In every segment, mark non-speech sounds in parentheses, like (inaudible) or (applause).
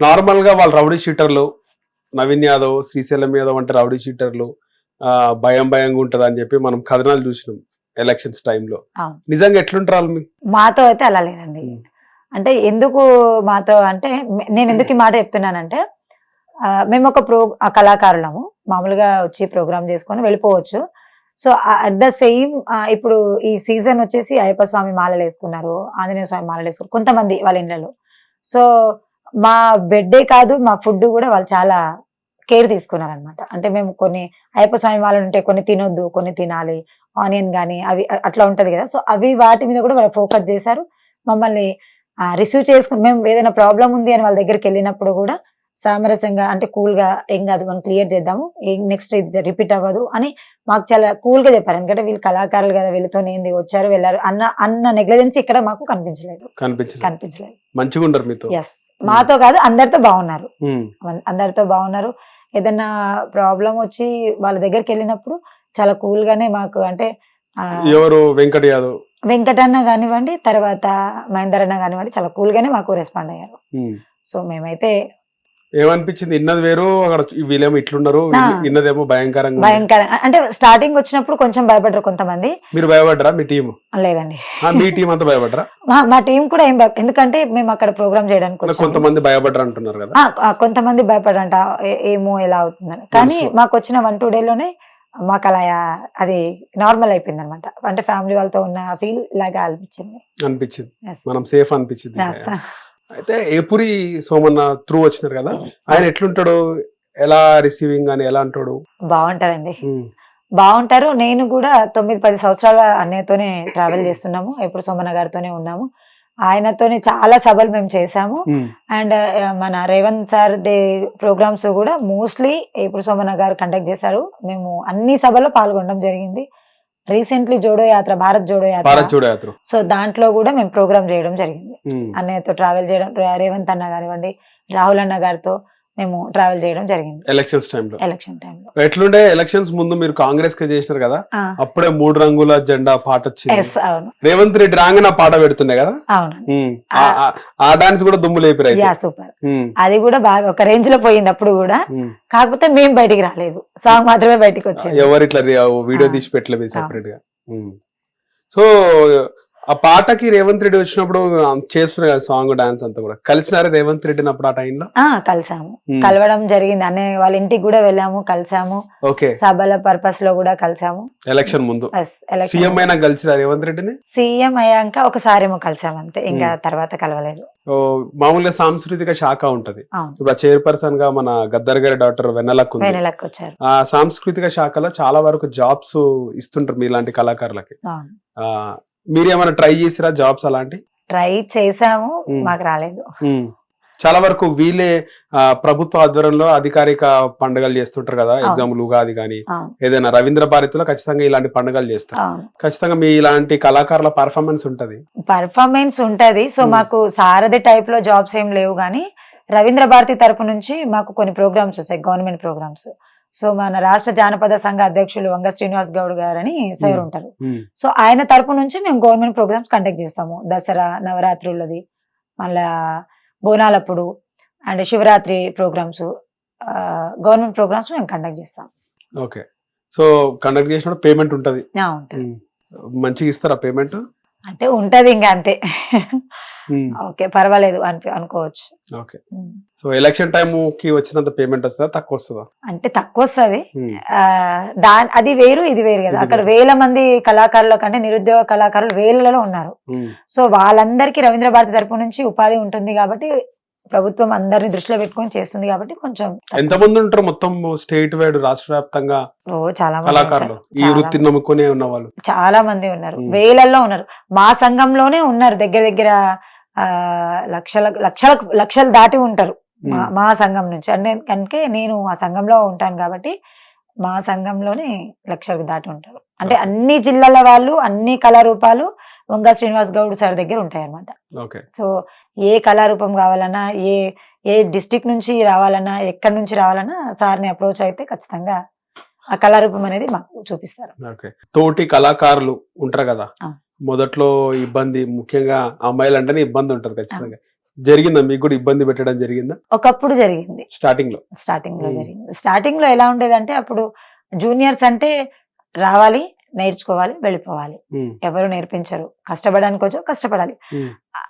నార్మల్గా వాళ్ళు రౌడీ షీటర్లు నవీన్ యాదవ్ శ్రీశైలం యాదవ్ అంటే రౌడీ షీటర్లు భయం భయంగా ఉంటది అని చెప్పి మనం కథనాలు చూసినాం ఎలక్షన్స్ టైంలో. నిజంగా ఎట్లుంటారు వాళ్ళు? మాతో అయితే అలా లేదండి ఉమ్. అంటే ఎందుకు మాతో అంటే నేను ఎందుకు ఈ మాట చెప్తున్నానంటే మేము ఒక ప్రో కళాకారులము మామూలుగా వచ్చి ప్రోగ్రామ్ చేసుకొని వెళ్ళిపోవచ్చు సో అట్ ద సేమ్ ఇప్పుడు ఈ సీజన్ వచ్చేసి అయ్యప్ప స్వామి మాలలు వేసుకున్నారు ఆంజనేయ స్వామి మాలలు వేసుకున్నారు కొంతమంది వాళ్ళ ఇళ్ళలో సో మా బెడ్డే కాదు మా ఫుడ్ కూడా వాళ్ళు చాలా కేర్ తీసుకున్నారు అనమాట అంటే మేము కొన్ని అయ్యప్ప స్వామి మాలలు ఉంటే కొన్ని తినొద్దు కొన్ని తినాలి ఆనియన్ కానీ అవి అట్లా ఉంటది కదా. సో అవి వాటి మీద కూడా వాళ్ళు ఫోకస్ చేశారు. మమ్మల్ని రిసీవ్ చేసుకుని మేము ఏదైనా ప్రాబ్లం ఉంది అని వాళ్ళ దగ్గరికి వెళ్ళినప్పుడు కూడా సామరస్యంగా అంటే కూల్గా ఏం కాదు మనం క్లియర్ చేద్దాము నెక్స్ట్ ఇది రిపీట్ అవ్వదు అని మాకు చాలా కూల్గా చెప్పారు. ఎందుకంటే వీళ్ళు కళాకారులు కదా వీళ్ళతో ఏంది వచ్చారు వెళ్ళారు అన్న అన్న నెగ్లిజెన్స్ ఇక్కడ మాకు కనిపించలేదు. కనిపించదు కనిపించలేదు. మంచిగా ఉండరు మీతో. ఎస్ మాతో కాదు అందరితో బాగున్నారు. అందరితో బాగున్నారు. ఏదైనా ప్రాబ్లం వచ్చి వాళ్ళ దగ్గరికి వెళ్ళినప్పుడు చాలా కూల్ గానే మాకు అంటే ఎవరు? వెంకట్ యాదవ్. వెంకటన్న కానివ్వండి తర్వాత మహేందర్ అన్న కానివ్వండి చాలా కూల్ గానే మాకు రెస్పాండ్ అయ్యారు. సో మేమైతే ఏమనిపించింది ఇన్నది వేరు అక్కడ వీళ్ళేమో ఇట్లున్నారు. ఇన్నదేమో భయంకరంగా ఉంది. భయంకర అంటే స్టార్టింగ్ వచ్చినప్పుడు కొంచెం భయపడ్డారు కొంతమంది మీరు భయపడ్డరా మీ టీం లేదండి మీ టీం అంతా భయపడ్డరా (laughs) మా టీం కూడా ఏం భయ ఎందుకంటే మేము అక్కడ ప్రోగ్రామ్ చేయడానికి. కొంతమంది భయపడ్డరా అంటున్నారు కదా కొంతమంది భయపడంట ఏమో ఎలా అవుతుందని కానీ. మాకు వచ్చిన వన్ టూ లోనే మాకు అలా అది నార్మల్ అయిపోయింది అనమాట అంటే ఫ్యామిలీ వాళ్ళతో ఉన్న ఫీల్ లాగా అనిపించింది అనిపించింది. మనం సేఫ్ అనిపించింది. అయితే ఏపురి సోమన్న త్రూ వచ్చినారు కదా ఆయన ఎట్లుంటాడు? ఎలా రిసీవింగ్ అని ఎలా అంటాడు? బాగుంటదండి. ఉమ్, బాగుంటారు. నేను కూడా తొమ్మిది పది సంవత్సరాల అన్నయ్యతోనే ట్రావెల్ చేస్తున్నాము. ఎప్పుడు సోమన్న గారితోనే ఉన్నాము. ఆయనతోనే చాలా సభలు మేము ఉమ్, అండ్ మన రేవంత్ సార్ దే ప్రోగ్రామ్స్ కూడా మోస్ట్లీ ఇప్పుడు సోమన్న గారు కండక్ట్ చేశారు. మేము అన్ని సభలో పాల్గొనడం జరిగింది. రీసెంట్లీ జోడో యాత్ర భారత్ జోడో యాత్ర. సో దాంట్లో కూడా మేము ప్రోగ్రామ్ చేయడం జరిగింది. ఉమ్, అన్నయ్యతో ట్రావెల్ చేయడం రేవంత్ అన్న కానివ్వండి రాహుల్ అన్న గారితో మేము ట్రావెల్ చేయడం జరిగింది. ఎలక్షన్స్ టైంలో ఎలక్షన్ టైంలో ఎట్లుండే ఎలక్షన్స్ ముందు మీరు కాంగ్రెస్కి చేసినారు కదా? అప్పుడే మూడు రంగుల జెండా పాట వచ్చింది. అవును. రేవంత్ రెడ్డి రాంగ్ నా పాట పెడుతుండే కదా? అవును. ఆ- డాన్స్ కూడా దుమ్ము లేపిరు అయితే. యా సూపర్ అది కూడా బాగా ఒక రేంజ్లో పోయింది అప్పుడు కూడా. కాకపోతే మేము బయటికి రాలేదు. సాంగ్ మాత్రమే బయటికి వచ్చింది. ఎవరు ఇట్లా వీడియో. తీసి పెట్టలేదు సెపరేట్గా. సో ఆ పాటకి రేవంత్ రెడ్డి వచ్చినప్పుడు చేస్తున్నారు కదా సాంగ్ డాన్స్ అంతా కూడా. కలిసినారా రేవంత్ రెడ్డిని అప్పుడు ఆ టైంలో? ఆ కలిసాము. కలవడం జరిగింది. అన్నయ్య వాళ్ళ ఇంటికి కూడా వెళ్ళాము కలిసాము. ఓకే. సభల పర్పస్లో కూడా కలిసాము. ఎలక్షన్ ముందు. సీఎం అయినా కలిసిరా రేవంత్ రెడ్డిని? సీఎం అయ్యాక ఒకసారి ఏమో కలిసాము అంతే ఇంకా. తర్వాత కలవలేదు. మామూలుగా సాంస్కృతిక శాఖ ఉంటది. ఇప్పుడు చైర్పర్సన్గా మన గద్దర్ గారి డాక్టర్ వెన్నెలకు వచ్చారు. ఆ సాంస్కృతిక శాఖలో చాలా వరకు జాబ్స్ ఇస్తుంటారు మీలాంటి కళాకారులకి. అవును ఆ మీరు ఏమైనా ట్రై చేసిరా జాబ్స్ అలాంటి ట్రై చేసాము. మాకు రాలేదు. చాలా వరకు వీళ్ళే ప్రభుత్వ ఆధ్వర్యంలో అధికారిక పండుగలు చేస్తుంటారు కదా. ఎగ్జాంపుల్ ఉగాది కానీ ఏదైనా రవీంద్ర భారతిలో ఖచ్చితంగా ఇలాంటి పండుగలు చేస్తారు ఖచ్చితంగా మీ ఇలాంటి కళాకారుల పర్ఫార్మెన్స్ ఉంటది పర్ఫార్మెన్స్ ఉంటది సో. మాకు సారథి టైప్లో జాబ్స్ ఏం లేవు కానీ రవీంద్ర భారతి తరపు నుంచి మాకు కొన్ని ప్రోగ్రామ్స్ వస్తాయి గవర్నమెంట్ ప్రోగ్రామ్స్ సో మన రాష్ట్ర జానపద సంఘ అధ్యక్షులు వంగ శ్రీనివాస్ గౌడ్ గారని సార్. ఉంటారు. సో ఆయన తరపు నుంచి మేము గవర్నమెంట్ ప్రోగ్రామ్స్ కండక్ట్ చేస్తాము. దసరా నవరాత్రులది మళ్ళా బోనాలప్పుడు and Shivaratri programs government programs మేము కండక్ట్ చేస్తాం. ఓకే. సో కండక్ట్ చేసినప్పుడు పేమెంట్ ఉంటది. మంచిగా ఇస్తారా పేమెంట్? అంటే ఉంటది ఇంకా అంతే ఓకే పర్వాలేదు అని అనుకోవచ్చు okay um. So election time కి వచ్చినంత పేమెంట్ వస్తుందా తక్కువ వస్తుందా అంటే తక్కువ వస్తుంది ఉమ్. దా అది వేరు ఇది వేరు కదా అక్కడ. వేల మంది కళాకారుల కంటే నిరుద్యోగ కళాకారులు వేలలో ఉన్నారు. సో వాళ్ళందరికీ రవీంద్ర భారతి తరపు నుంచి ఉపాధి ఉంటుంది కాబట్టి ప్రభుత్వం అందరిని దృష్టిలో పెట్టుకొని చేస్తుంది కాబట్టి కొంచెం ఎంత మంది ఉంటారు మొత్తం స్టేట్ వైడ్ రాష్ట్ర వ్యాప్తంగా? ఓ చాలా కళాకారులు. ఈ చాలా వృత్తిని నమ్ముకునే ఉన్న వాళ్ళు. చాలా మంది ఉన్నారు. వేలల్లో ఉన్నారు. మా సంఘంలోనే ఉన్నారు. దగ్గర దగ్గర ఆ లక్షల లక్షల లక్షలు దాటి ఉంటారు. మా సంఘం నుంచి. అంటే కనుక నేను ఆ సంఘంలో ఉంటాను కాబట్టి మా సంఘంలోనే లక్షలకు దాటి ఉంటారు. అంటే. అన్ని జిల్లాల వాళ్ళు అన్ని కళారూపాలు వంగ శ్రీనివాస్ గౌడ్ సార్ దగ్గర ఉంటాయి అన్నమాట ఓకే. సో ఏ కళారూపం కావాలన్నా ఏ ఏ డిస్టిక్ నుంచి రావాలన్నా ఎక్కడి నుంచి రావాలన్నా సార్ని అప్రోచ్ అయితే ఖచ్చితంగా ఆ కళారూపం అనేది మాకు చూపిస్తారు. తోటి కళాకారులు ఉంటారు కదా. మొదట్లో ఇబ్బంది ముఖ్యంగా అమ్మాయిలు అంటేనే ఇబ్బంది ఉంటది ఖచ్చితంగా. జరిగిందా? మీకు కూడా ఇబ్బంది పెట్టడం జరిగిందా? ఒకప్పుడు జరిగింది. స్టార్టింగ్లో స్టార్టింగ్లో. జరిగింది. స్టార్టింగ్లో ఎలా ఉండేదంటే అప్పుడు జూనియర్స్ అంటే రావాలి నేర్చుకోవాలి వెళ్ళిపోవాలి. ఎవరు నేర్పించరు. కష్టపడడానికి వచ్చో కష్టపడాలి.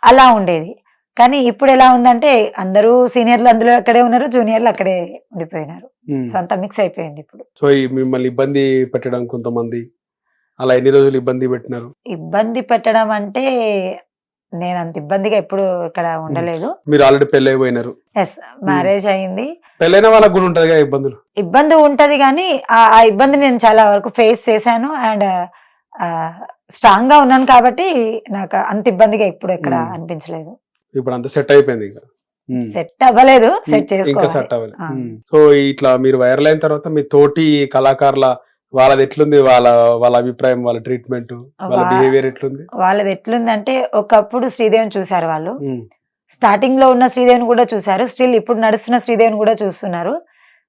అలా ఉండేది. కానీ ఇప్పుడు ఎలా ఉందంటే అందరూ సీనియర్లు అందులో అక్కడే ఉన్నారు జూనియర్లు అక్కడే ఉండిపోయినారు. ఉమ్. సో అంతా మిక్స్ అయిపోయింది ఇప్పుడు. సో మిమ్మల్ని ఇబ్బంది పెట్టడం కొంతమంది అలా ఎన్ని రోజులు ఇబ్బంది పెట్టినారు? ఇబ్బంది పెట్టడం అంటే నేను అంత ఇబ్బందిగా ఎప్పుడు ఇక్కడ ఉండలేదు. మీరు ఆల్రెడీ పెళ్ళి అయిపోయినారు ఎస్ మ్యారేజ్ అయింది. పెళ్ళైన వాళ్ళకు కూడా ఉంటదిగా ఇబ్బందులు? ఇబ్బంది ఉంటది కానీ ఆ ఆ ఇబ్బంది నేను చాలా వరకు ఫేస్ చేశాను అండ్ స్ట్రాంగ్గా ఉన్నాను కాబట్టి నాకు అంత ఇబ్బందిగా ఇప్పుడు ఎక్కడ Hmm. అనిపించలేదు. ఇప్పుడు అంత సెట్ అయిపోయింది ఇంకా. సెట్ అవ్వలేదు సెట్ ఇంకా సెట్ అవ్వాలి ఆ. ఉమ్. సో ఇట్లా మీరు వైరల్ అయిన తర్వాత మీ తోటి కళాకారుల వాళ్ళది ఎట్లుంది? వాళ్ళ వాళ్ళ అభిప్రాయం వాళ్ళ ట్రీట్మెంట్ వాళ్ళ బిహేవియర్ ఎట్లుంది? వాళ్ళది ఎట్లుందంటే ఒకప్పుడు శ్రీదేవిని చూశారు వాళ్ళు. స్టార్టింగ్లో ఉన్న శ్రీదేవిని కూడా చూశారు. స్టిల్ ఇప్పుడు నడుస్తున్న శ్రీదేవిని కూడా చూస్తున్నారు.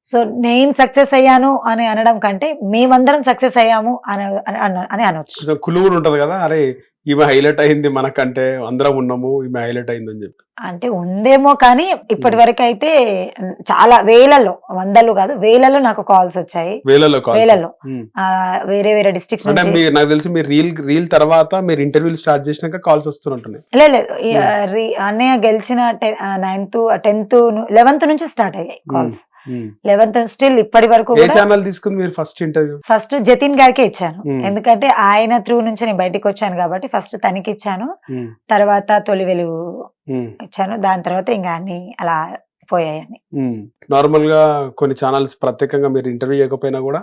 సో నేను సక్సెస్ అయ్యాను అని అనడం కంటే మేమందరం సక్సెస్ అయ్యాము అని అని- అని- అని అనొచ్చు. కొంచెం కులువు కూడా ఉంటది కదా? అరే ఈమె హైలైట్ అయింది మనకంటే అందరం ఉన్నాము ఈమె హైలైట్ అయింది అని చెప్పి. అంటే ఉందేమో కానీ ఇప్పటి వరకు అయితే చాలా వేలలో వందలు కాదు వేలలో నాకు కాల్స్ వచ్చాయి. వేలలో. వేలలో వేరే వేరే డిస్ట్రిక్ట్స్ నాకు తెలిసి మీరు రీల్ రీల్ తర్వాత మీరు ఇంటర్వ్యూలు స్టార్ట్ చేసినాక కాల్స్ వస్తున్నట్టున్నాయి లేదు అన్నయ్య గెలిచిన నైన్త్ టెన్త్ లెవెన్త్ నుంచి స్టార్ట్ అయ్యాయి కాల్స్. లెవెన్త్ స్టిల్ ఇప్పటి వరకు ఛానల్ తీసుకుంది మీరు ఫస్ట్ ఇంటర్వ్యూ ఫస్ట్ జతిన్ గారికి ఇచ్చాను. Hmm. ఎందుకంటే ఆయన త్రూ నుంచి నేను బయటికి వచ్చాను కాబట్టి ఫస్ట్ తనకి ఇచ్చాను. తర్వాత తొలి వెలుగు ఇచ్చాను. దాని తర్వాత ఇంకా అన్ని అలా పోయాయి అన్ని నార్మల్గా కొన్ని ఛానల్స్ ప్రత్యేకంగా మీరు ఇంటర్వ్యూ ఇవ్వకపోయినా కూడా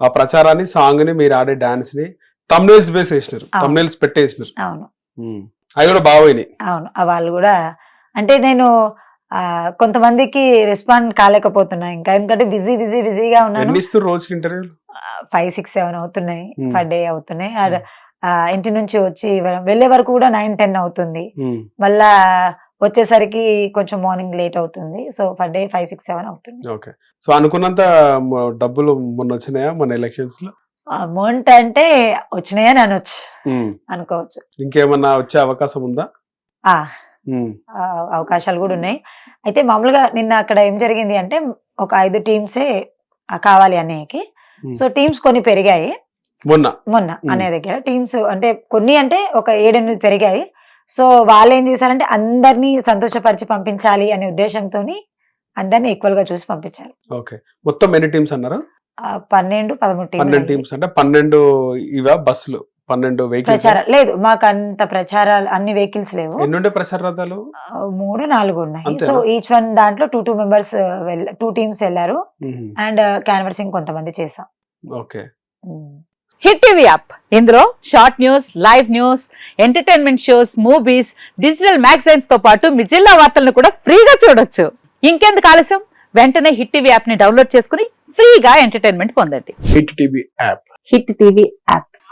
ఆ ప్రచారాన్ని సాంగ్ని మీరు ఆడే డాన్స్ని తమ్నేల్స్ బేస్ వేసినారు. తమ్నేల్స్ పెట్టేసినారు. అవును. అవి కూడా బాగోయినాయి అవును. వాళ్ళు కూడా అంటే నేను కొంతమందికి రెస్పాండ్ కాలేకపోతున్నా ఇంకా. ఎందుకంటే బిజీ బిజీ బిజీగా ఉన్నాను. రోజుకి ఇంటర్వ్యూలు ఫైవ్ సిక్స్ సెవెన్ అవుతున్నాయి Hmm. పర్ డే అవుతున్నాయి. ఆ, ఇంటి నుంచి వచ్చి వెళ్ళే వరకు కూడా నైన్ టెన్ అవుతుంది. మళ్ళా వచ్చేసరికి కొంచెం మార్నింగ్ లేట్ అవుతుంది. So per day five six seven అవుతుంది. ఓకే సో అనుకున్నంత డబ్బులు మొన్న వచ్చినాయా మన ఎలక్షన్స్లో? అమౌంట్ అంటే వచ్చినాయని అనొచ్చు. అనుకోవచ్చు. ఇంకేమన్నా వచ్చే అవకాశం ఉందా? అవకాశాలు కూడా ఉన్నాయి. అయితే మామూలుగా నిన్న అక్కడ ఏం జరిగింది అంటే ఒక ఐదు టీమ్సే కావాలి అన్నయ్యకి. సో టీమ్స్ కొన్ని పెరిగాయి. మొన్న. మొన్న. అనే దగ్గర టీమ్స్ అంటే కొన్ని అంటే ఒక ఏడెనిమిది పెరిగాయి. సో వాళ్ళు ఏం చేశారంటే అందరినీ సంతోషపరిచి పంపించాలి అనే ఉద్దేశంతో అందరినీ ఈక్వల్గా చూసి పంపించారు. ఓకే. మొత్తం ఎన్ని టీమ్స్ అన్నారు? పన్నెండు పదమూడు పన్నెండు టీమ్స్ అంటే పన్నెండు ఇవా బస్సులు? పన్నెండు వెహికల్స్ ప్రచారం లేదు మాకు అంత ప్రచారాలు అన్ని వెహికల్స్ లేవు. ఎన్నుండే ప్రచార రథాలు? మూడు నాలుగు ఉన్నాయి? సో ఈచ్ వన్ దాంట్లో two two members two teams వెళ్ళారు. అండ్ క్యాన్వర్సింగ్ కొంతమంది చేసాం ఓకే. హిట్ టీవీ యాప్ ఇందులో short news live news entertainment shows movies digital మ్యాగజైన్స్తో పాటు మీ జిల్లా వార్తలను కూడా ఫ్రీగా చూడొచ్చు. ఇంకెందుకు ఆలస్యం? వెంటనే హిట్ టీవీ యాప్ని డౌన్లోడ్ చేసుకుని ఫ్రీగా ఎంటర్టైన్మెంట్ పొందండి. Hit TV app hit TV app